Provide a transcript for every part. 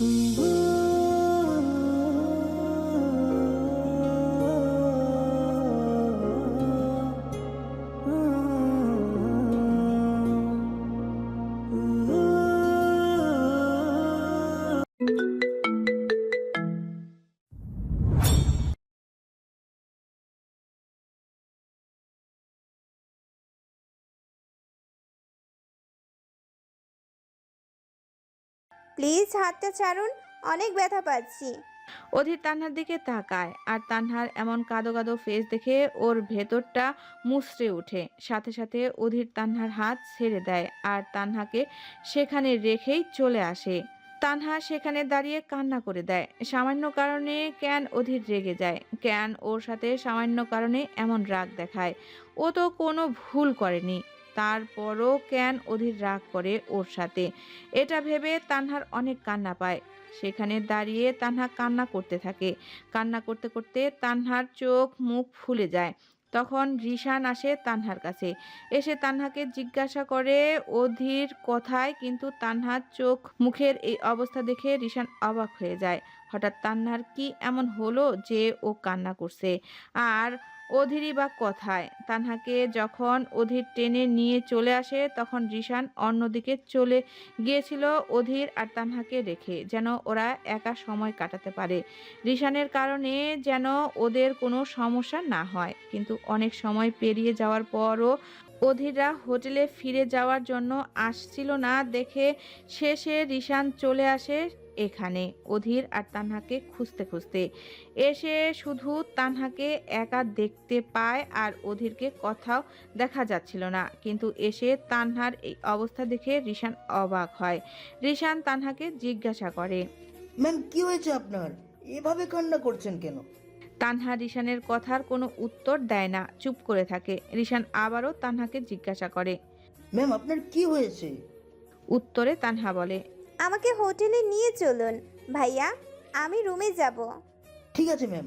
Mm-hmm. Please হাতটা ছাড়ুন, অনেক ব্যথা পাচ্ছি। অধীর তানহার দিকে তাকায় আর তানহার এমন কাদো কাদো ফেস দেখে ওর ভেতরটা মুচড়ে ওঠে। সাথে সাথে অধীর তানহার হাত ছেড়ে দেয় আর তানহাকে সেখানে রেখেই চলে আসে। তানহা সেখানে দাঁড়িয়ে কান্না করে দেয়। সামান্য কারণে ক্যান অধীর রেগে যায়? ক্যান ওর সাথে সামান্য কারণে এমন রাগ দেখায়? ও তো কোনো ভুল করেনি। তারপরও ক্যান অধীর রাগ করে ওর সাথে? এটা ভেবে তানহার অনেক কান্না পায়। সেখানে দাঁড়িয়ে তানহা কান্না করতে থাকে। কান্না করতে করতে তানহার চোখ মুখ ফুলে যায়। তখন রিশান আসে তানহার কাছে। এসে তানহাকে জিজ্ঞাসা করে অধীর কথায়, কিন্তু তানহার চোখ মুখের এই অবস্থা দেখে রিশান অবাক হয়ে যায়। হঠাৎ তান্নার কি এমন হলো যে ও কান্না করছে? আর অধীরই বা কথায়। তানহাকে যখন অধীর টেনে নিয়ে চলে আসে, তখন রিশান অন্যদিকে চলে গিয়েছিল অধীর আর তানহাকে রেখে, যেন ওরা একা সময় কাটাতে পারে। রিশানের কারণে যেন ওদের কোনো সমস্যা না হয়। কিন্তু অনেক সময় পেরিয়ে যাওয়ার পরও অধীররা হোটেলে ফিরে যাওয়ার জন্য আসছিল না দেখে শেষে রিশান চলে আসে এখানে অধীর আর তানহাকে খুঁজতে খুঁজতে। এসে শুধু তানহাকে একা দেখতে পায় আর অধীরকে কথাও দেখা যাচ্ছিল না। কিন্তু এসে তানহার এই অবস্থা দেখে রিশান অবাক হয়। রিশান তানহাকে জিজ্ঞাসা করে ম্যাম কি হয়েছে আপনার? এভাবে কান্না করছেন কেন? তানহা রিশানের কথার কোনো উত্তর দেয় না চুপ করে থাকে। রিশান আবারও তানহাকে জিজ্ঞাসা করে ম্যাম আপনার কি হয়েছে? উত্তরে তানহা বলে আমাকে হোটেলে নিয়ে চলুন। ভাইয়া আমি রুমে যাব। ঠিক আছে ম্যাম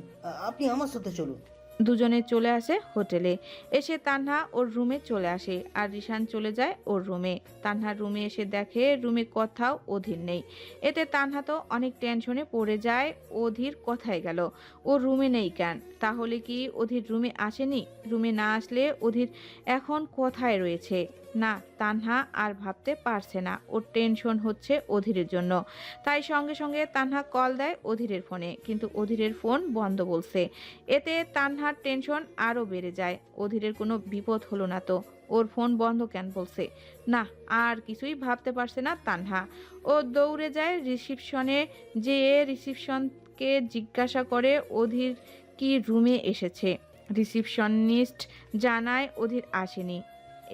আপনি আমার সাথে চলুন। দুজনে চলে আসে হোটেলে। এসে তানহা ওর রুমে চলে আসে আর রিশান চলে যায় ওর রুমে। তানহা রুমে এসে দেখে রুমে কথাও অধীর নেই। এতে তানহা তো অনেক টেনশনে পড়ে যায় অধীর কোথায় গেল? ও রুমে নেই কেন? তাহলে কি অধীর রুমে আসেনি? রুমে না আসলে অধীর এখন কোথায় রয়েছে? না, তানহা আর ভাবতে পারছে না। ওর টেনশন হচ্ছে অধীরের জন্য। তাই সঙ্গে সঙ্গে তানহা কল দেয় অধীরের ফোনে কিন্তু অধীরের ফোন বন্ধ বলছে। এতে তানহার টেনশন আরও বেড়ে যায়। অধীরের কোনো বিপদ হলো না তো। ওর ফোন বন্ধ কেন বলছে? না, আর কিছুই ভাবতে পারছে না তানহা। ও দৌড়ে যায় রিসিপশনে যেয়ে রিসিপশনকে জিজ্ঞাসা করে, অধীর কি রুমে এসেছে? রিসিপশনিস্ট জানায়, অধীর আসেনি।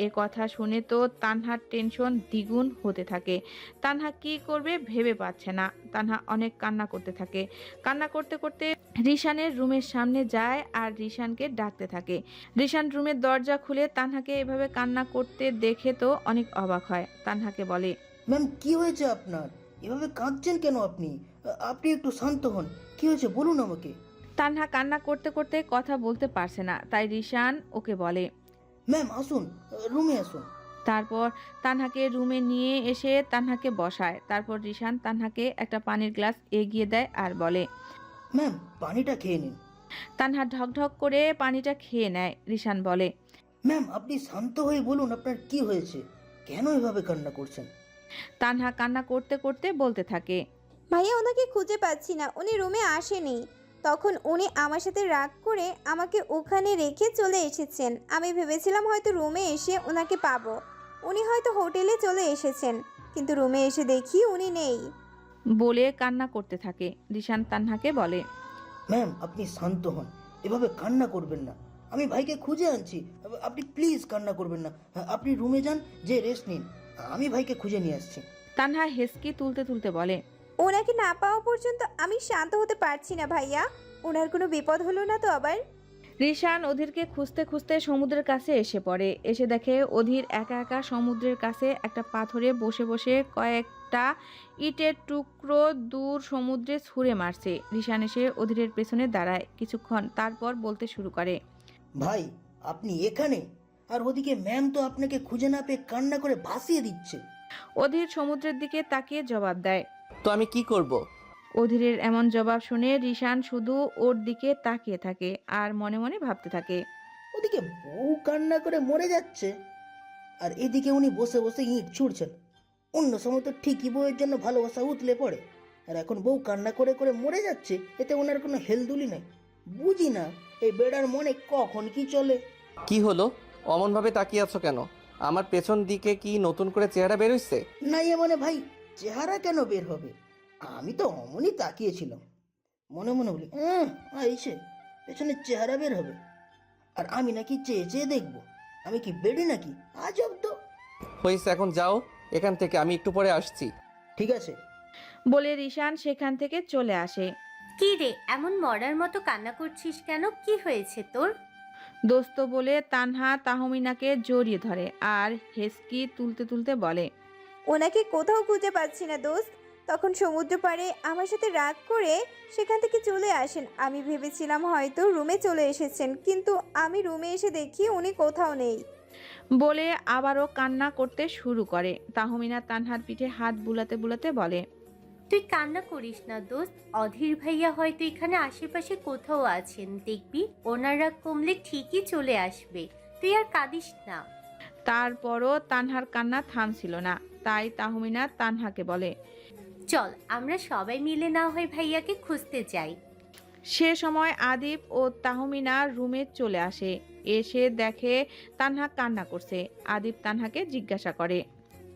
এ কথা শুনে তো তানহার টেনশন দ্বিগুণ হতে থাকে। তানহা কি করবে ভেবে পাচ্ছে না। তানহা অনেক কান্না করতে থাকে। কান্না করতে করতে রিশানের রুমের সামনে যায় আর রিশানকে ডাকতে থাকে। রিশান রুমের দরজা খুলে তানহাকে এভাবে কান্না করতে দেখে তো অনেক অবাক হয়। তানহাকে বলে ম্যাম কি হয়েছে আপনার? এভাবে কাঁদছেন কেন আপনি? আপনি একটু শান্ত হন। কি হয়েছে বলুন আমাকে? তানহা কান্না করতে করতে কথা বলতে পারছে না। তাই রিশান ওকে বলে ম্যাম আসুন রুমে আসুন। তারপর তানহাকে রুমে নিয়ে এসে তানহাকে বসায়। তারপর রিশান তানহাকে একটা পানির গ্লাস এগিয়ে দেয় আর বলে ম্যাম পানিটা খেয়ে নিন। তানহা ঢকঢক করে পানিটা খেয়ে নেয় রিশান বলে ম্যাম আপনি শান্ত হয়ে বলুন আপনার কি হয়েছে? কেন এভাবে কান্না করছেন? তানহা কান্না করতে করতে বলতে থাকে ভাইয়া ওনাকে খুঁজে পাচ্ছি না। উনি রুমে আসেনি। তখন উনি আমার সাথে রাগ করে আমাকে ওখানে রেখে চলে এসেছেন। আমি ভেবেছিলাম হয়তো রুমে এসে ওনাকে পাবো। উনি হয়তো হোটেলে চলে এসেছেন কিন্তু রুমে এসে দেখি উনি নেই। বলে কান্না করতে থাকে। রিশান তানহাকে বলে ম্যাম আপনি শান্ত হন। এভাবে কান্না করবেন না। আমি ভাইকে খুঁজে আনছি। আপনি প্লিজ কান্না করবেন না। আপনি রুমে যান যে রেস্ট নিন। আমি ভাইকে খুঁজে নিয়ে আসছি। তানহা হেসকি তুলতে তুলতে বলে ওনাকে না পাওয়া পর্যন্ত আমি শান্ত হতে পারছি না ভাইয়া। ওনার কোনো বিপদ হলো না তো আবার? রিশান অধীরকে খুঁজতে খুঁজতে সমুদ্রের কাছে এসে পড়ে। এসে দেখে অধীর একা একা সমুদ্রের কাছে একটা পাথরে বসে বসে কয়েকটা ইটের টুকরো দূর সমুদ্রে ছুঁড়ে মারছে। রিশান এসে অধীরের পেছনে দাঁড়ায়। কিছুক্ষণ তারপর বলতে শুরু করে। ভাই আপনি এখানে? আর ওদিকে ম্যাম তো আপনাকে খুঁজে না পেয়ে কান্না করে ভাসিয়ে দিচ্ছে। অধীর সমুদ্রের দিকে তাকিয়ে জবাব দেয়। তো আমি কি করব। অধীরের এমন জবাব শুনে রিশান শুধু ওর দিকে তাকিয়ে থাকে আর মনে মনে ভাবতে থাকে। ওদিকে বউ কান্না করে মরে যাচ্ছে। আর এদিকে উনি বসে বসে ইঁট ছুঁড়ছেন। অন্য সময় তো ঠিকই বউয়ের জন্য ভালোবাসা উতলে পড়ে। আর এখন বউ কান্না করে করে মরে যাচ্ছে এতে ওনার কোনো হেলদুলি নেই। বুঝি না এই বেড়ার মনে কখন কি চলে? কি হলো? অমনভাবে তাকিয়ে আছো কেন? আমার পেছন দিকে কি নতুন করে চেহারা বেরোচ্ছে না এ মানে ভাই চেহারা কেন বের হবে? আমি তো অমনই তাকিয়েছিলাম। মনে মনে বলি "আহ, আইসে পেছনে চেহারা বের হবে। আর আমি নাকি চেয়ে চেয়ে দেখব। আমি কি বেড়ে নাকি? আজব তো হয়েছে এখন যাও। এখান থেকে আমি একটু পরে আসছি। ঠিক আছে। বলে রিশান সেখান থেকে চলে আসে। কি রে এমন মরার মতো কান্না করছিস কেন? কি হয়েছে তোর? দোস্ত বলে তানহা তাহমিনাকে জড়িয়ে ধরে। আর হেসকি তুলতে তুলতে বলে ওনাকে কোথাও খুঁজে পাচ্ছি না দোস্ত। তখন সমুদ্র পাড়ে আমার সাথে রাগ করে সেখান থেকে চলে আসেন। আমি ভেবেছিলাম হয়তো রুমে চলে এসেছেন কিন্তু আমি রুমে এসে দেখি উনি কোথাও নেই। বলে আবারও কান্না করতে শুরু করে। তাহমিনা তানহার পিঠে হাত বুলাতে বুলাতে বলে তুই কান্না করিস না দোস্ত। অধীর ভাইয়া হয়তো এখানে আশেপাশে কোথাও আছেন দেখবি? ওনারা কমলে ঠিকই চলে আসবে। তুই আর কাঁদিস না। তারপরও তানহার কান্না থামছিল না। তাই তাহমিনা তানহাকে বলে চল আমরা সবাই মিলে না হয় ভাইয়াকে খুঁজতে যাই। সে সময় আদিপ ও তাহমিনা রুমে চলে আসে। এসে দেখে তানহা কান্না করছে। আদিপ তানহাকে জিজ্ঞাসা করে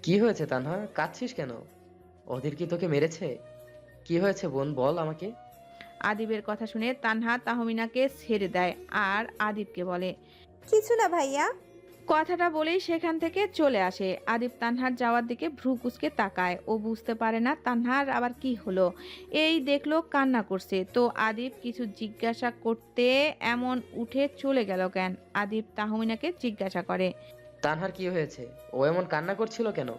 কি হয়েছে তানহা? কাঁদছিস কেন? ওদের কি তোকে মেরেছে? কি হয়েছে বোন বল আমাকে? আদিবের কথা শুনে তানহা তাহমিনাকে ছেড়ে দেয় আর আদিবকে বলে কিছু না ভাইয়া কথাটা বলেই সেখান থেকে চলে আসে। আদিব তানহার যাওয়ার দিকে ভ্রু কুচকে তাকায়। ও বুঝতে পারে না তানহার আবার কি হলো। এই দেখল কান্না করছে। তো আদিব কিছু জিজ্ঞাসা করতে এমন উঠে চলে গেল কেন? আদিব তাহমিনাকে জিজ্ঞাসা করে। তানহার কি হয়েছে? ও এমন কান্না করছিল কেন?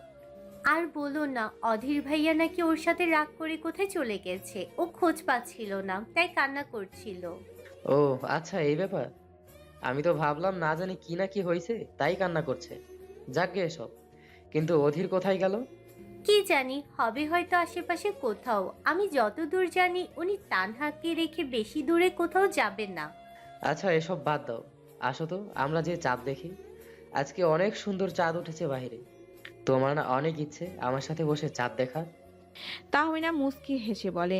আর বলো না অধীর ভাইয়া নাকি ওর সাথে রাগ করে কোথায় চলে গেছে? ও খোঁজ পাচ্ছিল না তাই কান্না করছিল। ও আচ্ছা এই ব্যাপার। আমি তো ভাবলাম না জানি কি না কি হয়েছে তাই কান্না করছে। যাক গে এসব। কিন্তু অধীর কোথায় গেল? কি জানি হবে হয়তো আশেপাশে কোথাও। আমি যতদূর জানি উনি তানহাকে রেখে বেশি দূরে কোথাও যাবেন না। আচ্ছা এসব বাদ দাও। আসো তো আমরা যে চাঁদ দেখি। আজকে অনেক সুন্দর চাঁদ উঠেছে বাইরে তোমার না অনেক ইচ্ছে আমার সাথে বসে চাঁদ দেখার। তাহমিনা মুস্কি হেসে বলে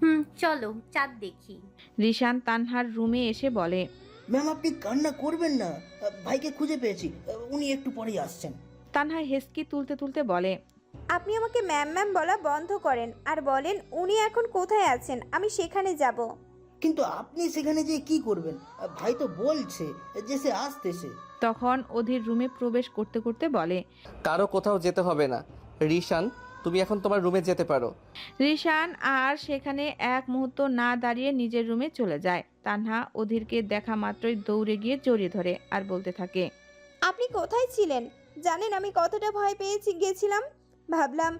হুম চলো চাঁদ দেখি। রিশান তানহার রুমে এসে বলে ম্যাম আপনি কান্না করবেন না। ভাইকে খুঁজে পেয়েছি। উনি একটু পরেই আসছেন। তানহা হেসকি তুলতে তুলতে বলে আপনি আমাকে ম্যাম ম্যাম বলা বন্ধ করেন আর বলেন উনি এখন কোথায় আছেন? আমি সেখানে যাব। কিন্তু আপনি সেখানে যে কি করবেন? ভাই তো বলছে যে সে আসতেছে। তখন অধীর রুমে প্রবেশ করতে করতে বলে কারও কোথাও যেতে হবে না। রিশান তুমি এখন তোমার রুমে যেতে পারো। রিশান আর সেখানে এক মুহূর্ত না দাঁড়িয়ে নিজের রুমে চলে যায়। তানহা অধীরকে দেখা মাত্রই দৌড়ে গিয়ে জড়িয়ে ধরে আর বলতে থাকে আপনি কোথায় ছিলেন? জানেন আমি কতটা ভয় পেয়েছি গেছিলাম? ভাবলাম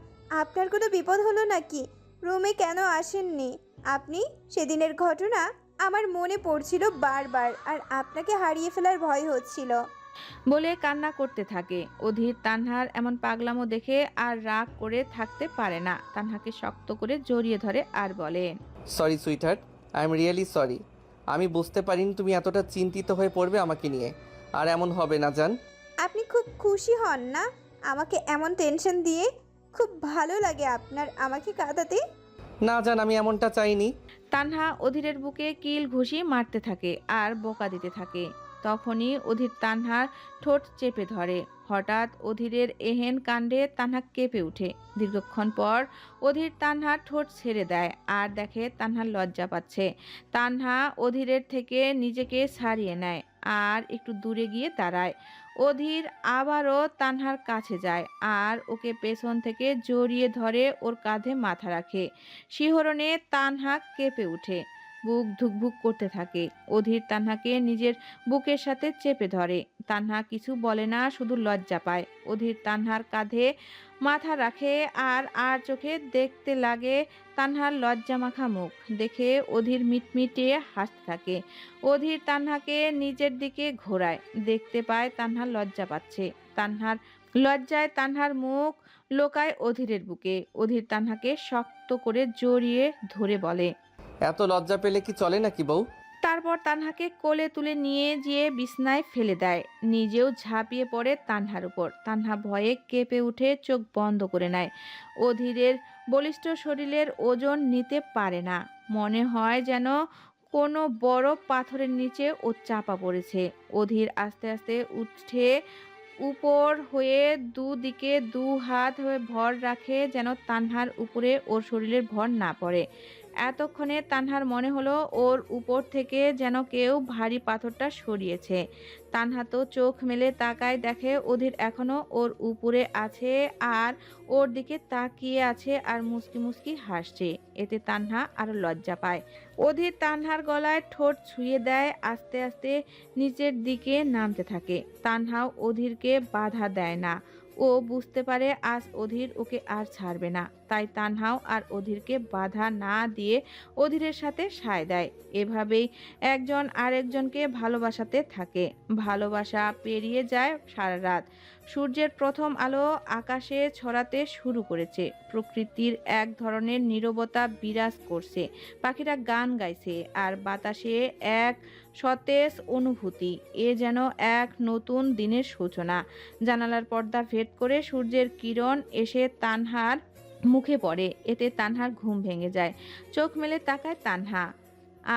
আপনার কোনো বিপদ হলো নাকি? রুমে কেন আসেননি? আপনি? সেদিনের ঘটনা আমার মনে পড়ছিল বারবার আর আপনাকে হারিয়ে ফেলার ভয় হচ্ছিল। বলে কান্না করতে থাকে। অধীর তানহার এমন পাগলামো দেখে আর রাগ করে থাকতে পারে না। তানহাকে শক্ত করে জড়িয়ে ধরে আর বলে sorry sweetheart I am really sorry আমি বুঝতে পারিনি তুমি এতটা চিন্তিত হয়ে পড়বে আমাকে নিয়ে। আর এমন হবে না জান। আপনি খুব খুশি হন না? আমাকে এমন টেনশন দিয়ে খুব ভালো লাগে আপনার আমাকে কাঁদাতে। না জান আমি এমনটা চাইনি। তানহা অধীরের বুকে কিল ঘুষি মারতে থাকে আর বোকা দিতে থাকে। তখনই অধীর তানহার ঠোঁট চেপে ধরে। হঠাৎ অধীরের এহেন কাণ্ডে তানহা কেঁপে ওঠে। দীর্ঘক্ষণ পর অধীর তানহার ঠোঁট ছেড়ে দেয় আর দেখে তানহা লজ্জা পাচ্ছে। তানহা অধীরের থেকে নিজেকে ছাড়িয়ে নেয় আর একটু দূরে গিয়ে দাঁড়ায়। অধীর আবারও তানহার কাছে যায় আর ওকে পেছন থেকে জড়িয়ে ধরে ওর কাঁধে মাথা রাখে। শিহরণে তানহা কেঁপে ওঠে। বুক ধুকভুক করতে থাকে। অধীর তানহাকে নিজের বুকের সাথে চেপে ধরে। তানহা কিছু বলে না, শুধু লজ্জা পায়। অধীর তানহার কাঁধে মাথা রাখে আর আর চোখে দেখতে লাগে তানহার লজ্জা মাখা। মুখ দেখে অধীর মিটমিটিয়ে হাসতে থাকে। অধীর তানহাকে নিজের দিকে ঘোরায়। দেখতে পায় তানহা লজ্জা পাচ্ছে। তানহার লজ্জায় তানহার মুখ লোকায় অধীরের বুকে। অধীর তানহাকে শক্ত করে জড়িয়ে ধরে বলে এত লজ্জা পেলে কি চলে নাকি বউ? তারপর তানহাকে কোলে তুলে নিয়ে গিয়ে বিছনায় ফেলে দেয়। নিজেও ঝাঁপিয়ে পড়ে তানহার উপর। তানহা ভয়ে কেঁপে উঠে চোখ বন্ধ করে নেয়। অধীরের বলিষ্ঠ শরীরের ওজন নিতে পারে না। মনে হয় যেন কোনো বড় পাথরের নিচে ও চাপা পড়েছে। অধীর আস্তে আস্তে উঠে উপর হয়ে দুদিকে দু হাত হয়ে ভর রাখে যেন তানহার উপরে ওর শরীরের ভর না পড়ে। এতক্ষণে তানহার মনে হলো ওর উপর থেকে যেন কেউ ভারী পাথরটা সরিয়েছে। তানহা তো চোখ মেলে তাকায় দেখে অধীর এখনও ওর উপরে আছে আর ওর দিকে তাকিয়ে আছে আর মুসকি মুসকি হাসছে। এতে তানহা আরও লজ্জা পায়। অধীর তানহার গলায় ঠোঁট ছুঁয়ে দেয়, আস্তে আস্তে নিচের দিকে নামতে থাকে। তানহাও অধীরকে বাধা দেয় না। ও বুঝতে পারে আজ অধীর ওকে আর ছাড়বে না। তাই তানহাও আর অধীরকে বাধা না দিয়ে অধীরের সাথে সায় দেয়। এভাবেই একজন আরেকজনকে ভালোবাসাতে থাকে। ভালোবাসা পেরিয়ে যায় সারা রাত। সূর্যের প্রথম আলো আকাশে ছড়াতে শুরু করেছে। প্রকৃতির এক ধরনের নীরবতা বিরাজ করছে। পাখিরা গান গাইছে আর বাতাসে এক সতেজ অনুভূতি, এ যেন এক নতুন দিনের সূচনা। জানালার পর্দা ভেদ করে সূর্যের কিরণ এসে তানহার মুখে পড়ে, এতে তানহার ঘুম ভেঙে যায়। চোখ মেলে তাকায় তানহা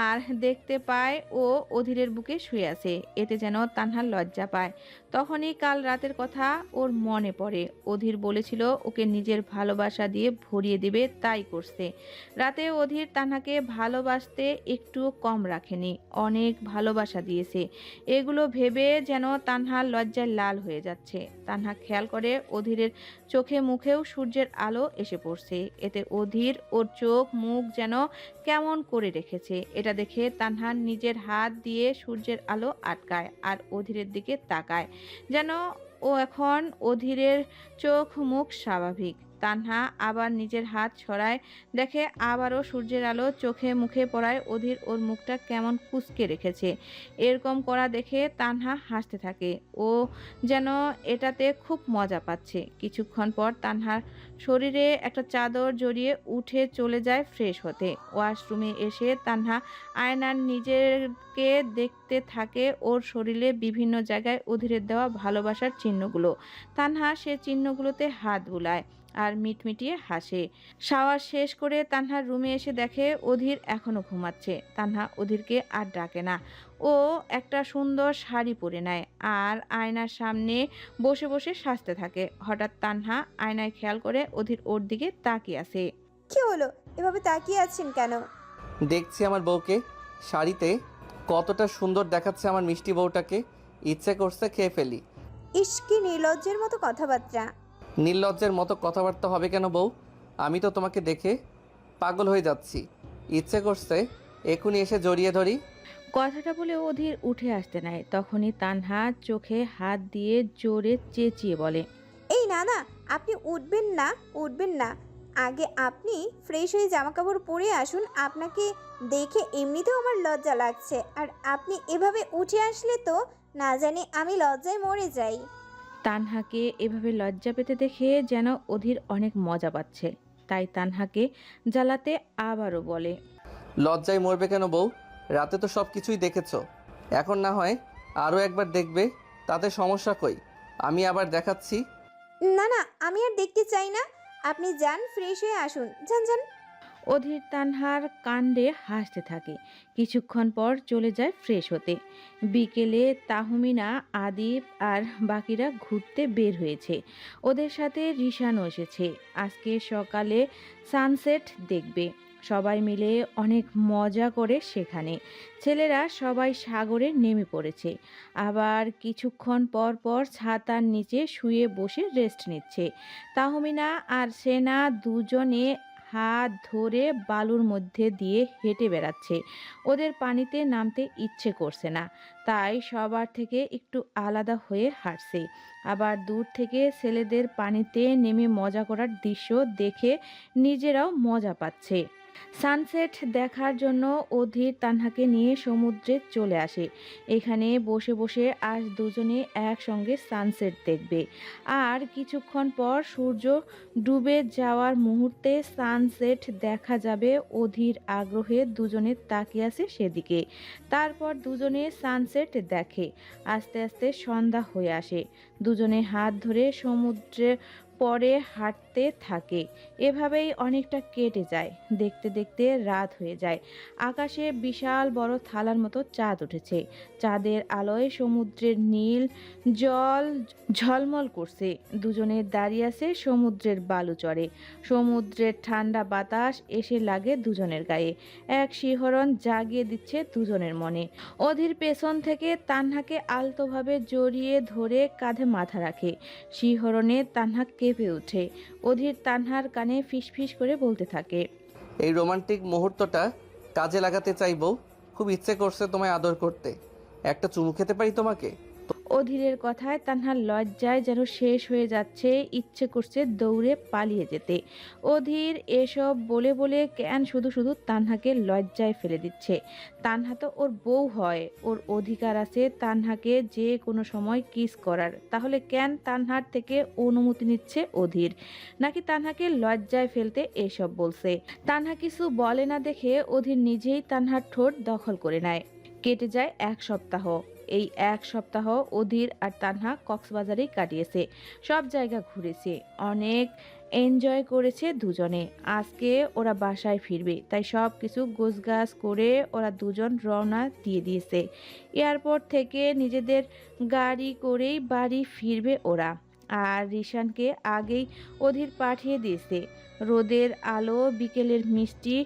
আর দেখতে পায় ও অধীরের বুকে শুয়ে আছে, এতে যেন তানহার লজ্জা পায়। তখনই কাল রাতের কথা ওর মনে পড়ে। অধীর বলেছিল, ওকে নিজের ভালোবাসা দিয়ে ভরিয়ে দিবে, তাই করছে। রাতে অধীর তানহাকে ভালোবাসতে একটু কম রাখেনি, অনেক ভালোবাসা দিয়েছে। এগুলো ভেবে যেন তানহা লজ্জায় লাল হয়ে যাচ্ছে। তানহা খেয়াল করে অধীরের চোখে মুখেও সূর্যের আলো এসে পড়ছে। এতে অধীর ওর চোখ, মুখ যেন কেমন করে রেখেছে। এটা দেখে তানহা নিজের হাত দিয়ে সূর্যের আলো আটকায় আর অধীরের দিকে তাকায়। যেন ও এখন অধীরের চোখ মুখ স্বাভাবিক। তানহা আবার নিজের হাত ছড়ায় দেখে আবারও সূর্যের আলো চোখে মুখে পড়ায় অধীর ওর মুখটা কেমন কুচকে রেখেছে। এরকম করা দেখে তানহা হাসতে থাকে। ও যেন এটাতে খুব মজা পাচ্ছে। কিছুক্ষণ পর তানহার শরীরে একটা চাদর জড়িয়ে উঠে চলে যায় ফ্রেশ হতে। ওয়াশরুমে এসে তানহা আয়নার নিজেকে দেখতে থাকে ওর শরীরে বিভিন্ন জায়গায় অধীরের দেওয়া ভালোবাসার চিহ্নগুলো। তানহা সে চিহ্নগুলোতে হাত বুলায়। আর মিটমিটিয়ে হাসে। শাওয়ার শেষ করে তানহার রুমে এসে দেখে অধীর এখনও ঘুমাচ্ছে। তানহা অধীরকে আর ডাকে না। ও একটা সুন্দর শাড়ি পরে নেয় আর আয়নার সামনে বসে বসে সাজতে থাকে। হঠাৎ তানহা আয়নায় খেয়াল করে অধীর ওর দিকে তাকিয়ে আছে। কি হলো? এভাবে তাকিয়ে আছেন কেন? দেখছি আমার বউকে। শাড়িতে কতটা সুন্দর দেখাচ্ছে আমার মিষ্টি বউটাকে। ইচ্ছে করছে খেয়ে ফেলি। ইস কি নির্লজ্জের মতো কথাবার্তা। নির্লজ্জের মতো কথাবার্তা হবে কেন বউ? আমি তো তোমাকে দেখে পাগল হয়ে যাচ্ছি। ইচ্ছে করছে এখনই এসে জড়িয়ে ধরি। কথাটা বলে অধীর উঠে আসতে নাই। তখনই তানহা চোখে হাত দিয়ে জোরে চেঁচিয়ে বলে এই না না আপনি উঠবেন না উঠবেন না। আগে আপনি ফ্রেশ হয়ে জামা কাপড় পরে আসুন। আপনাকে দেখে এমনিতেও আমার লজ্জা লাগছে। আর আপনি এভাবে উঠে আসলে তো না জানি আমি লজ্জায় মরে যাই। তানহাকে এভাবে লজ্জা পেতে দেখে যেন অধীর অনেক মজা পাচ্ছে। তাই তানহাকে জ্বালাতে আবারও বলে লজ্জায় মরবে কেন বউ? রাতে তো সব কিছুই দেখেছ। এখন না হয় আরও একবার দেখবে তাতে সমস্যা কই? আমি আবার দেখাচ্ছি? না না আমি আর দেখতে চাই না। আপনি যান ফ্রেশ হয়ে আসুন। যান যান। অধীর তানহার কাণ্ডে হাসতে থাকে। কিছুক্ষণ পর চলে যায় ফ্রেশ হতে। বিকেলে তাহমিনা আদিপ আর বাকিরা ঘুরতে বের হয়েছে। ওদের সাথে রিশানও এসেছে। আজকে সকালে সানসেট দেখবে। সবাই মিলে অনেক মজা করে সেখানে। ছেলেরা সবাই সাগরে নেমে পড়েছে। আবার কিছুক্ষণ পর পর ছাতার নিচে শুয়ে বসে রেস্ট নিচ্ছে। তাহমিনা আর সেনা দুজনে হাত ধরে বালুর মধ্যে দিয়ে হেঁটে বেড়াচ্ছে। ওদের পানিতে নামতে ইচ্ছে করছে না। তাই সবার থেকে একটু আলাদা হয়ে হাঁটছে। আবার দূর থেকে ছেলেদের পানিতে নেমে মজা করার দৃশ্য দেখে নিজেরাও মজা পাচ্ছে। সানসেট দেখার জন্য অধীর তানহাকে নিয়ে সমুদ্রে চলে আসে। এখানে বসে বসে আজ দুজনে একসঙ্গে সানসেট দেখবে। আর কিছুক্ষণ পর সূর্য ডুবে যাওয়ার মুহূর্তে সানসেট দেখা যাবে অধীর আগ্রহে দুজনে তাকিয়ে আছে সেদিকে। তারপর দুজনে সানসেট দেখে। আস্তে আস্তে সন্ধ্যা হয়ে আসে। দুজনে হাত ধরে সমুদ্রে পরে হাঁটতে থাকে। এভাবেই অনেকটা কেটে যায়। দেখতে দেখতে রাত হয়ে যায়। আকাশে বিশাল বড় থালার মতো চাঁদ উঠেছে। চাঁদের আলোয় সমুদ্রের নীল জল ঝলমল করছে। দুজনে দাঁড়িয়ে আছে সমুদ্রের বালুচরে সমুদ্রের ঠান্ডা বাতাস এসে লাগে দুজনের গায়ে। এক শিহরণ জাগিয়ে দিচ্ছে দুজনের মনে। অধীর পেছন থেকে তান্নাকে আলতোভাবে জড়িয়ে ধরে কাঁধে মাথা রাখে। শিহরণে তান্না কেঁপে ওঠে। অধীর তানহার কানে ফিসফিস করে বলতে থাকে, এই রোমান্টিক মুহূর্তটা কাজে লাগাতে চাইব। খুব ইচ্ছে করছে তোমায় আদর করতে। একটা চুমু খেতে পারি তোমাকে? অধীরের কথায় তানহার লজ্জায় যেন শেষ হয়ে যাচ্ছে, ইচ্ছে করছে দৌড়ে পালিয়ে যেতে। অধীর এসব বলে বলে কেন শুধু শুধু তানহাকে লজ্জায় ফেলে দিচ্ছে। তানহা তো ওর বউ হয়, ওর অধিকার আছে তানহাকে যে কোনো সময় কিস করার। তাহলে কেন তানহার থেকে অনুমতি নিচ্ছে অধীর? নাকি তানহাকে লজ্জায় ফেলতে এসব বলছে? তানহা কিছু বলে না দেখে অধীর নিজেই তানহার ঠোঁট দখল করে নেয়। কেটে যায় এক সপ্তাহ। এই এক সপ্তাহ অধীর আর তানহা কক্সবাজারেই কাটিয়েছে। সব জায়গা ঘুরেছে। অনেক এনজয় করেছে দুজনে। আজকে ওরা বাসায় ফিরবে, তাই সব কিছু গোছগাছ করে ওরা দুজন রওনা দিয়ে দিয়েছে। এয়ারপোর্ট থেকে নিজেদের গাড়ি করেই বাড়ি ফিরবে ওরা। আর রিশানকে আগেই অধীর পাঠিয়ে দিয়েছে। রোদের আলো বিকেলের মিষ্টি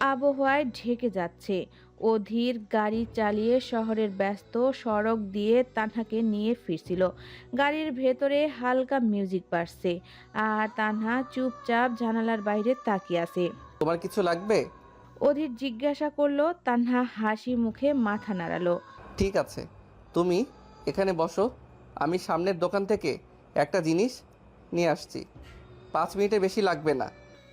আবহাওয়ায় ঢেকে যাচ্ছে। অধীর গাড়ি চালিয়ে শহরের ব্যস্ত সড়ক দিয়ে তানহাকে নিয়ে ফিরছিল। গাড়ির ভেতরে হালকা মিউজিক বাজছে আর তানহা চুপচাপ জানালার বাইরে তাকিয়ে আছে। তোমার কিছু লাগবে? অধীর জিজ্ঞাসা করল তানহা হাসি মুখে মাথা নাড়ালো। ঠিক আছে তুমি এখানে বসো আমি সামনের দোকান থেকে একটা জিনিস নিয়ে আসছি। পাঁচ মিনিটে বেশি লাগবে না।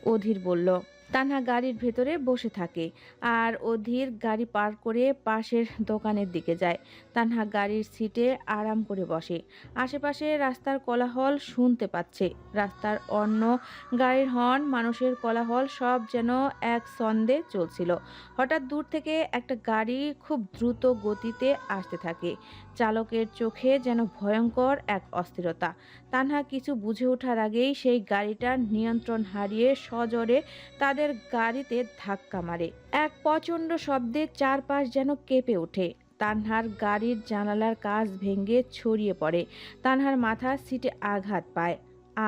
অধীর বলল তানহা গাড়ির ভেতরে বসে থাকে আর অধীর গাড়ি পার করে পাশের দোকানের দিকে যায়। তানহা গাড়ির সিটে আরাম করে বসে। আশেপাশে রাস্তার কোলাহল শুনতে পাচ্ছে। রাস্তার অন্য গাড়ির হর্ন, মানুষের কোলাহল সব যেন এক ছন্দে চলছিল। হঠাৎ দূর থেকে একটা গাড়ি খুব দ্রুত গতিতে আসতে থাকে। চালকের চোখে যেন ভয়ঙ্কর এক অস্থিরতা। তানহা কিছু বুঝে ওঠার আগেই সেই গাড়িটার নিয়ন্ত্রণ হারিয়ে সজোরে তাদের গাড়িতে ধাক্কা মারে। এক প্রচণ্ড শব্দে চারপাশ যেন কেঁপে ওঠে। তানহার গাড়ির জানালার কাজ ভেঙে ছড়িয়ে পড়ে। তানহার মাথা সিটে আঘাত পায়,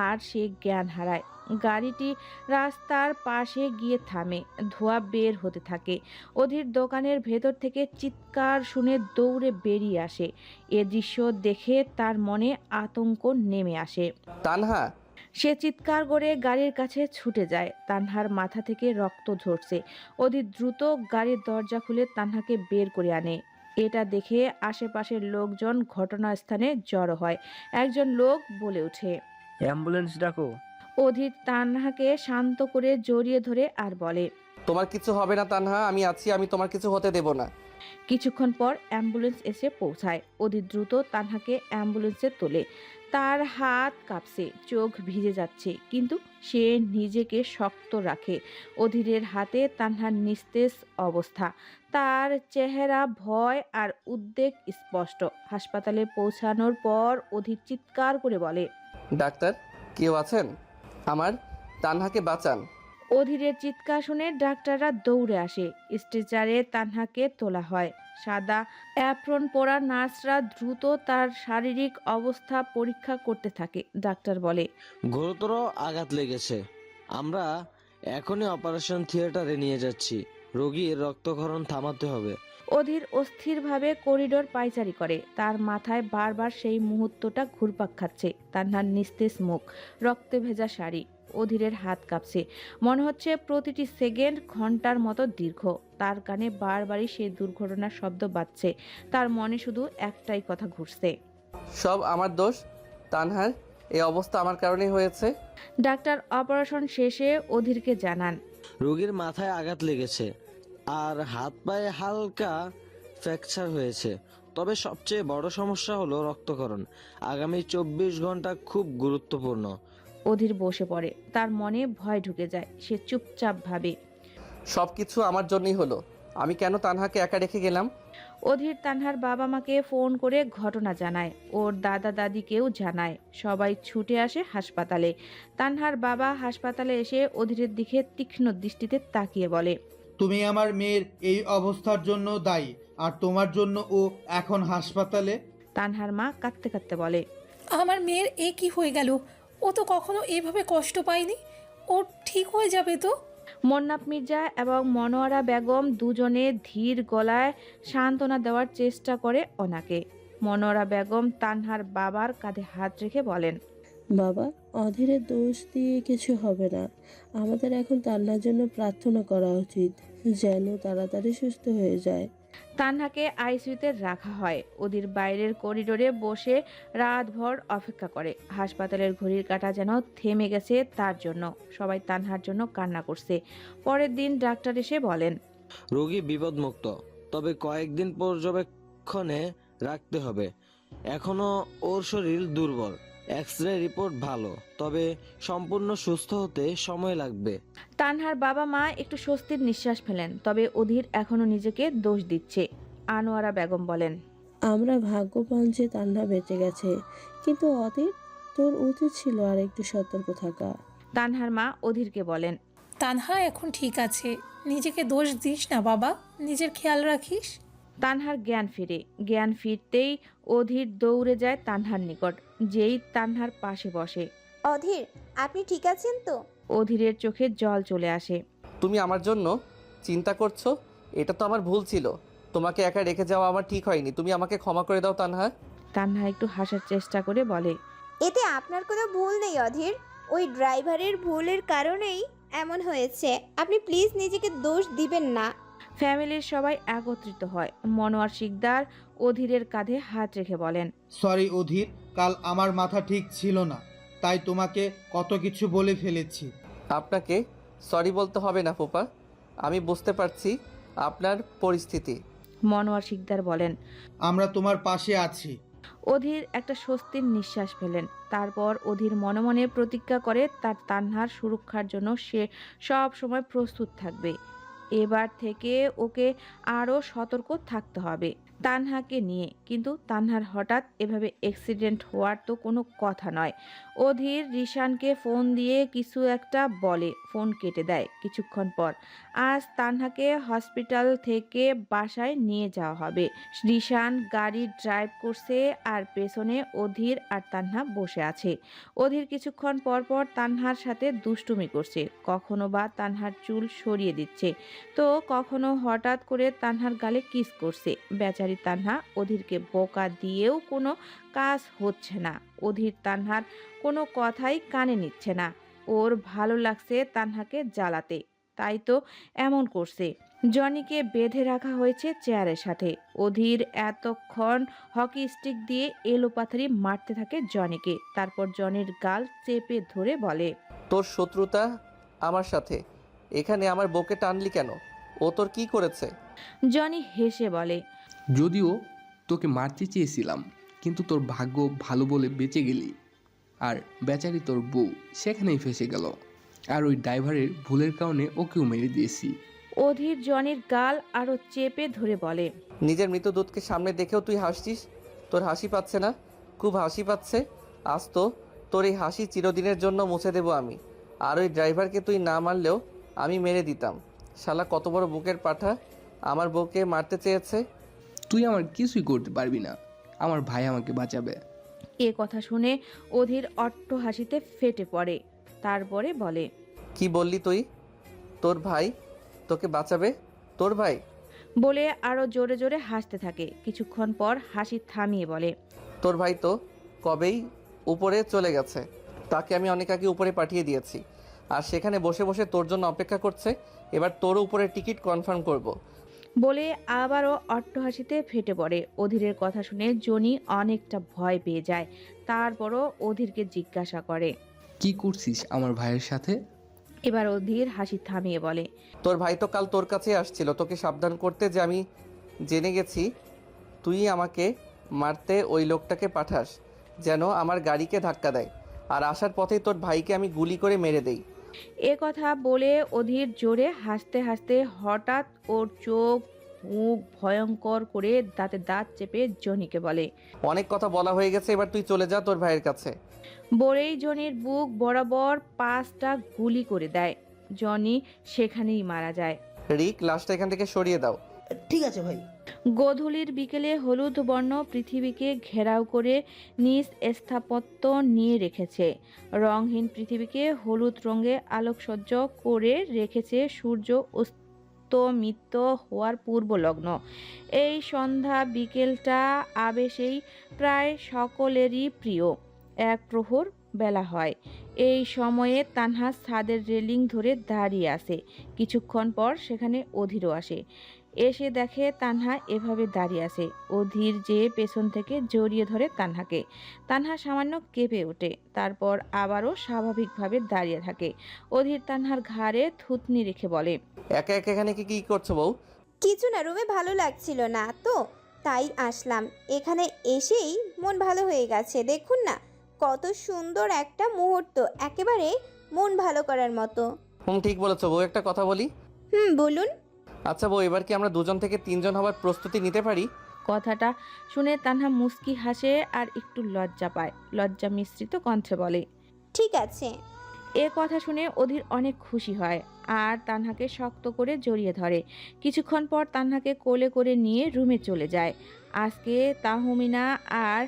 আর সে জ্ঞান হারায়। গাড়িটি রাস্তার পাশে গিয়ে থামে ধোঁয়া বের হতে থাকে। অধীর দোকানের ভেতর থেকে চিৎকার শুনে দৌড়ে বেরিয়ে আসে। এ দৃশ্য দেখে তার মনে আতঙ্ক নেমে আসে। তানহা! সে চিৎকার করে গাড়ির কাছে ছুটে যায়। তানহার মাথা থেকে রক্ত ঝরছে। অধীর দ্রুত গাড়ির দরজা খুলে তানহাকে বের করে আনে। এটা দেখে আশেপাশের লোকজন ঘটনাস্থানে জড়ো হয়। একজন লোক বলে ওঠে অ্যাম্বুলেন্স ডাকো। অধীর তানহাকে শান্ত করে জড়িয়ে ধরে আর বলে তোমার কিছু হবে না তানহা আমি আছি আমি তোমার কিছু হতে দেব না। কিছুক্ষণ পর অ্যাম্বুলেন্স এসে পৌঁছায়। অধীর দ্রুত তানহাকে অ্যাম্বুলেন্সে তোলে। তার হাত কাঁপছে চোখ ভিজে যাচ্ছে কিন্তু সে নিজেকে শক্ত রাখে। অধীরের হাতে তানহার নিস্তেজ অবস্থা। তার চেহারা ভয় আর উদ্বেগ স্পষ্ট। হাসপাতালে পৌঁছানোর পর অধীর চিৎকার করে বলে ডাক্তার কেউ আছেন? আমার তানহাকে বাঁচান। অধীরের চিৎকার শুনে ডাক্তাররা দৌড়ে আসে। স্ট্রেচারে তানহাকে তোলা হয়। সাদা অ্যাপ্রন পরা নার্সরা দ্রুত তার শারীরিক অবস্থা পরীক্ষা করতে থাকে ডাক্তার বলে। গুরুতর আঘাত লেগেছে। আমরা এখনই অপারেশন থিয়েটারে নিয়ে যাচ্ছি। রোগীর রক্তক্ষরণ থামাতে হবে। অধীর অস্থিরভাবে করিডোর পায়চারি করে। তার মাথায় বারবার সেই মুহূর্তটা ঘুরপাক খাচ্ছে। তার তান্নার নিস্তেজ মুখ রক্তে ভেজা শাড়ি অধীরের হাত কাঁপছে। মনে হচ্ছে প্রতিটি সেকেন্ড ঘণ্টার মতো দীর্ঘ। তার কানে বারবারই সেই দুর্ঘটনার শব্দ বাজছে। তার মনে শুধু একটাই কথা ঘুরছে। সব আমার দোষ? তানহার এই অবস্থা আমার কারণেই হয়েছে? ডাক্তার অপারেশন শেষে অধীরকে জানান। রোগীর মাথায় আঘাত লেগেছে। আর হাত পায়ে হালকা ফ্র্যাকচার হয়েছে। তবে সবচেয়ে বড় সমস্যা হলো রক্তকরণ আগামী চব্বিশ ঘণ্টা খুব গুরুত্বপূর্ণ। অধীর বসে পড়ে। তার মনে ভয় ঢুকে যায়। সে চুপচাপ ভাবে সব কিছু আমার জন্যই হলো। আমি কেন তানহাকে একা রেখে গেলাম? অধীর তানহার বাবা মাকে ফোন করে ঘটনা জানায়। ওর দাদা দাদিকেও জানায়। সবাই ছুটে আসে হাসপাতালে। তানহার বাবা হাসপাতালে এসে অধীরের দিকে তীক্ষ্ণ দৃষ্টিতে তাকিয়ে বলে তুমি আমার মেয়ের এই অবস্থার জন্য দায়ী আর তোমার জন্য ও এখন হাসপাতালে? তানহার মা কাঁদতে কাঁদতে বলে আমার মেয়ের এ কি হয়ে গেল? ও তো কখনো এভাবে কষ্ট পায়নি। ও ঠিক হয়ে যাবে তো? মন্নাপ মির্জা এবং মনোয়ারা বেগম দুজনে ধীর গলায় সান্ত্বনা দেওয়ার চেষ্টা করে ওনাকে। মনোয়ারা বেগম তানহার বাবার কাঁধে হাত রেখে বলেন বাবা অধীরের দোষ দিয়ে কিছু হবে না। আমাদের এখন তান্নার জন্য প্রার্থনা করা উচিত। যেন তাড়াতাড়ি সুস্থ হয়ে যায়। তানহাকে আইসিইউতে রাখা হয়। ওদের বাইরের করিডোরে বসে রাতভর অপেক্ষা করে। হাসপাতালের ঘড়ির কাঁটা যেন থেমে গেছে তার জন্য। সবাই তানহার জন্য কান্না করছে। পরের দিন ডাক্তার এসে বলেন রোগী বিপদমুক্ত তবে কয়েকদিন পর্যবেক্ষণে রাখতে হবে। এখনও ওর শরীর দুর্বল। এক্স রে রিপোর্ট ভালো তবে সম্পূর্ণ সুস্থ হতে সময় লাগবে। তানহার বাবা মা একটু স্বস্তির নিঃশ্বাস ফেলেন তবে অধীর এখনও নিজেকে দোষ দিচ্ছে আনোয়ারা বেগম বলেন। আমরা ভাগ্যবান যে তান্না বেঁচে গেছে কিন্তু অধীর তোর উচিত ছিল আর একটু সতর্ক থাকা। তানহার মা অধীরকে বলেন তানহা এখন ঠিক আছে নিজেকে দোষ দিস না বাবা নিজের খেয়াল রাখিস। তানহার জ্ঞান ফিরে জ্ঞান ফিরতেই অধীর দৌড়ে যায় তানহার নিকট। যেই তানহার পাশে বসে। অধীর আপনি ঠিক আছেন তো? অধীরের চোখে জল চলে আসে। তুমি আমার জন্য চিন্তা করছ? এটা তো আমার ভুল ছিল। তোমাকে একা রেখে যাওয়া আমার ঠিক হয়নি। তুমি আমাকে ক্ষমা করে দাও তানহা। তানহা একটু হাসার চেষ্টা করে বলে এতে আপনার কোনো ভুল নেই অধীর। ওই ড্রাইভারের ভুলের কারণেই এমন হয়েছে। আপনি প্লিজ নিজেকে দোষ দিবেন না। ফ্যামিলির সবাই একত্রিত হয়। মনোয়ার শিকদার অধীরের কাঁধে হাত রেখে বলেন সরি অধীর কাল আমার মাথা ঠিক ছিল না তাই তোমাকে কত কিছু বলে ফেলেছি। আপনাকে সরি বলতে হবে না ফুপা আমি বুঝতে পারছি আপনার পরিস্থিতি। মনোয়ার শিকদার বলেন আমরা তোমার পাশে আছি। অধীর একটা স্বস্তির নিঃশ্বাস ফেলেন। তারপর অধীর মনে মনে প্রতিজ্ঞা করে তার তান্হার সুরক্ষার জন্য সে সব সময় প্রস্তুত থাকবে। এবার থেকে ওকে আরও সতর্ক থাকতে হবে। তানহাকে নিয়ে। কিন্তু তানহার হঠাৎ এভাবে অ্যাক্সিডেন্ট হওয়ার তো কোনো কথা নয়। অধীর রিশানকে ফোন দিয়ে কিছু একটা বলে ফোন কেটে দেয় কিছুক্ষণ পর। আজ তানহাকে হসপিটাল থেকে বাসায় নিয়ে যাওয়া হবে। রিশান গাড়ি ড্রাইভ করছে আর পেছনে অধীর আর তানহা বসে আছে। অধীর কিছুক্ষণ পর পর তানহার সাথে দুষ্টুমি করছে। কখনো বা তানহার চুল সরিয়ে দিচ্ছে। তো কখনো হঠাৎ করে তানহার গালে কিস করছে। বেচারি তানহা অধীরকে বোকা দিয়েও কোনো কাজ হচ্ছে না। অধীর তানহার কোনো কথাই কানে নিচ্ছে না। ওর ভালো লাগছে তানহাকে জ্বালাতে। তাই তো এমন করছে। জনিকে বেঁধে রাখা হয়েছে চেয়ারের সাথে। অধীর এতক্ষণ হকি স্টিক দিয়ে এলোপাথারি মারতে থাকে জনিকে। তারপর জনির গাল চেপে ধরে বলে তোর শত্রুতা আমার সাথে। এখানে আমার বউকে টানলি কেন? ও তোর কি করেছে? জনি হেসে বলে যদিও তোকে মারতে চেয়েছিলাম কিন্তু তোর ভাগ্য ভালো বলে বেঁচে গেলি। আর বেচারি তোর বউ সেখানেই ফেসে গেল। আর ওই ড্রাইভারের ভুলের কারণে ওকেও মেরে দিয়েছি। অধীর জনির গাল আরও চেপে ধরে বলে নিজের মৃত দুধকে সামনে দেখেও তুই হাসছিস? তোর হাসি পাচ্ছে না? খুব হাসি পাচ্ছে। আজ তো তোর এই হাসি চিরদিনের জন্য মুছে দেবো আমি। আর ওই ড্রাইভারকে তুই না মারলেও আমি মেরে দিতাম। শালা কত বড় বুকের পাঠা। আমার বউকে মারতে চেয়েছে। তুই আমার কিছুই করতে পারবি না। আমার ভাই আমাকে বাঁচাবে। এ কথা শুনে অধীর অট্ট হাসিতে ফেটে পড়ে। তারপরে বলে কি বললি তুই? তোর ভাই তোকে বাঁচাবে? তোর ভাই? বলে আরও জোরে জোরে হাসতে থাকে। কিছুক্ষণ পর হাসি থামিয়ে বলে তোর ভাই তো কবেই উপরে চলে গেছে। তাকে আমি অনেক আগে উপরে পাঠিয়ে দিয়েছি। আর সেখানে বসে বসে তোর জন্য অপেক্ষা করছে। এবার তোর উপরে টিকিট কনফার্ম করব। বলে আবারও অট্টহাসিতে ফেটে পড়ে। অধীরের কথা শুনে জনি অনেকটা ভয় পেয়ে যায়। তারপরও অধীরকে জিজ্ঞাসা করে। কি করছিস আমার ভাইয়ের সাথে? এবার অধীর হাসি থামিয়ে বলে। তোর ভাই তো কাল তোর কাছে আসছিল তোকে সাবধান করতে যে আমি জেনে গেছি তুই আমাকে মারতে ওই লোকটাকে পাঠাস যেন আমার গাড়িকে ধাক্কা দেয়। আর আসার পথেই তোর ভাইকে আমি গুলি করে মেরে দেই। এ কথা বলে অধীর জোরে হাসতে হাসতে হঠাৎ ওর চোখ মুখ ভয়ঙ্কর করে দাঁতে দাঁত চেপে জনিকে বলে। অনেক কথা বলা হয়ে গেছে এবার তুই চলে যা তোর ভাইয়ের কাছে। বলেই জনির বুক বরাবর পাঁচটা গুলি করে দেয়। জনি সেখানেই মারা যায়। রিক লাশটা এখান থেকে সরিয়ে দাও। ঠিক আছে ভাই। গোধূলির বিকেলে হলুদ বর্ণ পৃথিবীকে ঘেরাও করে নিজ স্থাপত্য নিয়ে রেখেছে। রংহীন পৃথিবীকে হলুদ রঙে আলোকসজ্জ করে রেখেছে সূর্য অস্তমিত হওয়ার পূর্ব লগ্ন এই সন্ধ্যা বিকেলটা আবেশেই প্রায় সকলেরই প্রিয়। এক প্রহর বেলা হয়। এই সময়ে তানহা ছাদের রেলিং ধরে দাঁড়িয়ে আসে কিছুক্ষণ পর সেখানে অধীরও আসে। এসে দেখে তানহা এভাবে দাঁড়িয়ে আছে। অধীর যে পেছন থেকে জড়িয়ে ধরে তানহাকে। তানহা সামান্য কেঁপে ওঠে। তারপর আবারও স্বাভাবিকভাবে দাঁড়িয়ে থাকে। অধীর তানহার ঘাড়ে থুতনি রেখে বলে একা একা এখানে কি কি করছ বউ? কিছু না রুমে ভালো লাগছিল না তো তাই আসলাম। এখানে এসেই মন ভালো হয়ে গেছে দেখুন না কত সুন্দর একটা মুহূর্ত একেবারে মন ভালো করার মতো। হুম ঠিক বলেছ বউ একটা কথা বলি? হুম বলুন। আচ্ছা বউ এবার কি আমরা দুজন থেকে তিনজন হবার প্রস্তুতি নিতে পারি? কথাটা শুনে তানহা মুস্কি হাসে আর একটু লজ্জা পায়। লজ্জা মিশ্রিত কণ্ঠে বলে ঠিক আছে। এ কথা শুনে অধীর অনেক খুশি হয় আর তানহাকে শক্ত করে জড়িয়ে ধরে। কিছুক্ষণ পর তানহাকে কোলে করে নিয়ে রুমে চলে যায়। আজকে তাহমিনা আর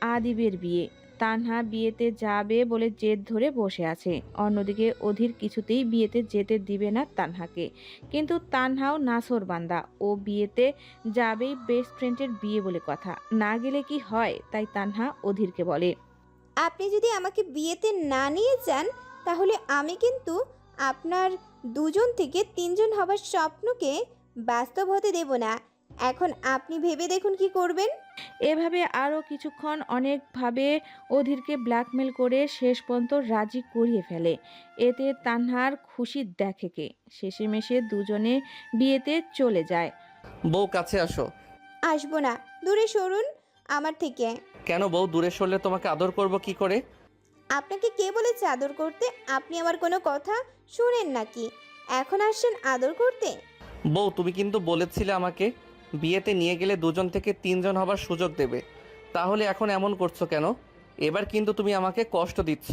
আদিবের বিয়ে। তানহা বিয়েতে যাবে বলে জেদ ধরে বসে আছে। অন্যদিকে অধীর কিছুতেই বিয়েতে যেতে দিবে না তানহাকে। কিন্তু তানহাও নাসর বান্দা। ও বিয়েতে যাবেই বেস্ট ফ্রেন্ডের বিয়ে বলে কথা। না গেলে কি হয়? তাই তানহা অধীরকে বলে। আপনি যদি আমাকে বিয়েতে না নিয়ে যান, তাহলে আমি কিন্তু আপনার দুজন থেকে তিনজন হবার স্বপ্নকে বাস্তব হতে দেব না। এখন আপনি ভেবে দেখুন কি করবেন। এভাবে আরও কিছুক্ষণ অনেকভাবে অধীরকে ব্ল্যাকমেল করে শেষ পর্যন্ত রাজি করিয়ে ফেলে। এতে তানহার খুশি দেখে কে। শেষেমেশে দুজনে বিয়েতে চলে যায়। বউ কাছে আসো। আসব না। দূরে সরুন আমার থেকে। কেন বউ দূরে সরলে তোমাকে আদর করব কি করে? আপনাকে কে বলেছে আদর করতে? আপনি আমার কোনো কথা শুনেন নাকি? এখন আসছেন আদর করতে? বউ তুমি কিন্তু বলেছিলে আমাকে বিয়েতে নিয়ে গেলে দুজন থেকে তিনজন হবার সুযোগ দেবে। তাহলে এখন এমন করছ কেন? এবার কিন্তু তুমি আমাকে কষ্ট দিচ্ছ।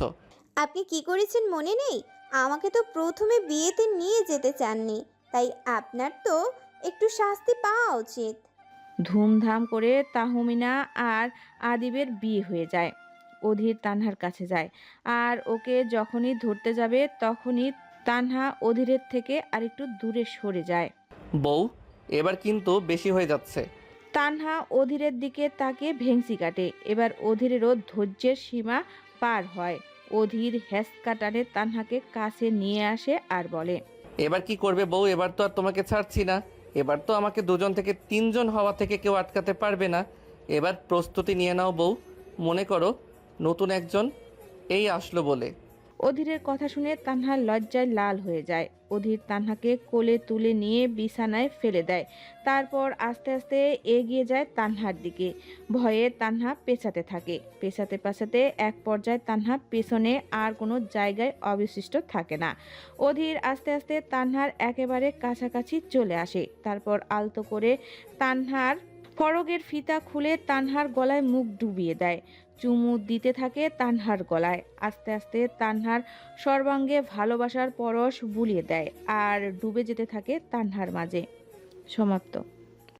আপনি কি করেছেন মনে নেই? আমাকে তো প্রথমে বিয়েতে নিয়ে যেতে চাননি তাই আপনার তো একটু শাস্তি পাওয়া উচিত। ধুমধাম করে তাহমিনা আর আদিবের বিয়ে হয়ে যায়। অধীর তানহার কাছে যায়। আর ওকে যখনই ধরতে যাবে তখনই তানহা অধীরের থেকে আরেকটু দূরে সরে যায়। বউ এবার কিন্তু বেশি হয়ে যাচ্ছে। তানহা অধীরের দিকে তাকে ভেংসি কাটে। এবার অধীরেরও ধৈর্যের সীমা পার হয়। অধীর হ্যাসকা টানে তানহাকে কাছে নিয়ে আসে আর বলে এবার কি করবে বউ? এবার তো আর তোমাকে ছাড়ছি না। এবার তো আমাকে দুজন থেকে তিনজন হওয়া থেকে কেউ আটকাতে পারবে না। এবার প্রস্তুতি নিয়ে নাও বউ। মনে করো নতুন একজন এই আসলো বলে। অধীরের কথা শুনে তানহা লজ্জায় লাল হয়ে যায়। অধীর তানহাকে কোলে তুলে নিয়ে বিছানায় ফেলে দেয়। তারপর আস্তে আস্তে এগিয়ে যায় তানহার দিকে। ভয়ে তানহা পেছাতে থাকে। পেছাতে পেছাতে এক পর্যায়ে তানহা পেছনে আর কোনো জায়গায় অবশিষ্ট থাকে না। অধীর আস্তে আস্তে তানহার একেবারে কাছাকাছি চলে আসে। তারপর আলতো করে তানহার ফরগের ফিতা খুলে তানহার গলায় মুখ ডুবিয়ে দেয়। চুমু দিতে থাকে তানহার গলায়। আস্তে আস্তে তানহার সর্বাঙ্গে ভালোবাসার পরশ বুলিয়ে দেয় আর ডুবে যেতে থাকে তানহার মাঝে। সমাপ্ত।